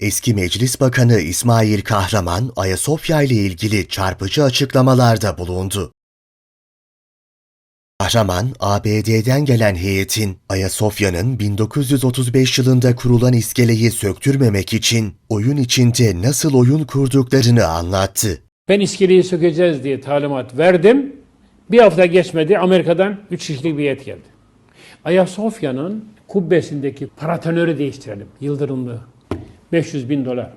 Eski Meclis Bakanı İsmail Kahraman, Ayasofya ile ilgili çarpıcı açıklamalarda bulundu. Kahraman, ABD'den gelen heyetin Ayasofya'nın 1935 yılında kurulan iskeleyi söktürmemek için oyun içinde nasıl oyun kurduklarını anlattı. Ben iskeleyi sökeceğiz diye talimat verdim. Bir hafta geçmedi Amerika'dan 3 kişilik bir heyet geldi. Ayasofya'nın kubbesindeki paratonörü değiştirelim. Yıldırımlı. 500 bin dolar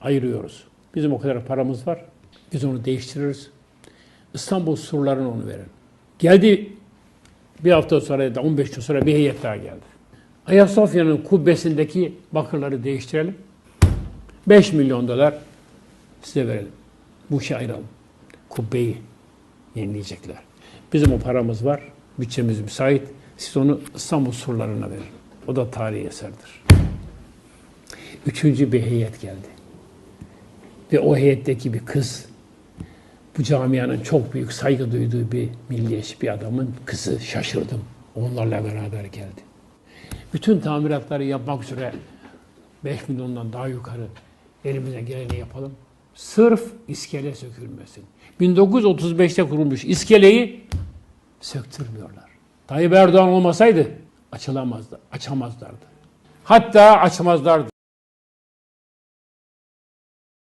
ayırıyoruz. Bizim o kadar paramız var. Biz onu değiştiririz. İstanbul surlarına onu verin. Geldi bir hafta sonra ya da 15 gün sonra bir heyet daha geldi. Ayasofya'nın kubbesindeki bakırları değiştirelim. 5 milyon dolar size verelim. Bu işi ayıralım. Kubbeyi yenileyecekler. Bizim o paramız var. Bütçemiz müsait. Siz onu İstanbul surlarına verin. O da tarihi eserdir. Üçüncü bir heyet geldi. Ve o heyetteki bir kız, bu camianın çok büyük saygı duyduğu bir milliyetçi bir adamın kızı şaşırdım. Onlarla beraber geldi. Bütün tamiratları yapmak üzere 5 milyondan daha yukarı elimize geleni yapalım. Sırf iskele sökülmesin. 1935'te kurulmuş iskeleyi söktürmüyorlar. Tayyip Erdoğan olmasaydı açılamazdı, açamazlardı. Hatta açamazlardı.